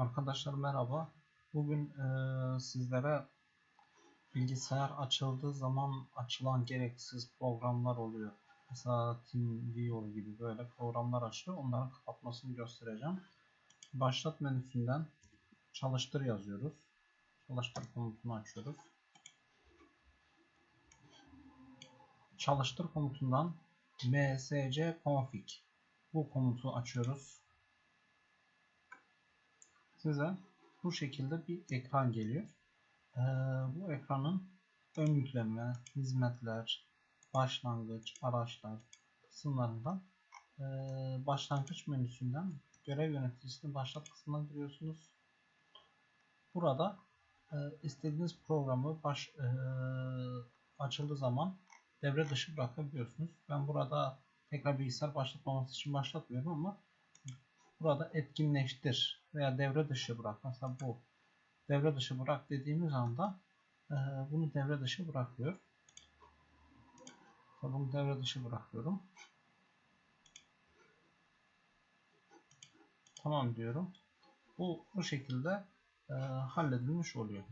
Arkadaşlar merhaba. Bugün eee, sizlere bilgisayar açıldığı zaman açılan gereksiz programlar oluyor. Mesela TeamViewer gibi böyle programlar açıyor. Onların kapatmasını göstereceğim. Başlat menüsünden çalıştır yazıyoruz. Çalıştır komutunu açıyoruz. Çalıştır komutundan msc config bu komutu açıyoruz. Size bu şekilde bir ekran geliyor. Ee, bu ekranın ön yükleme, hizmetler, başlangıç, araçlar kısımlarından ee, başlangıç menüsünden görev yöneticisini başlat kısmına giriyorsunuz. Burada e, istediğiniz programı baş, e, açıldığı zaman devre dışı bırakabiliyorsunuz. Ben burada tekrar bilgisayar başlatmaması için başlatmıyorum ama burada etkinleştir veya devre dışı bırak. Mesela bu devre dışı bırak dediğimiz anda e, bunu devre dışı bırakıyor. Bunu devre dışı bırakıyorum. Tamam diyorum. Bu bu şekilde e, halledilmiş oluyor.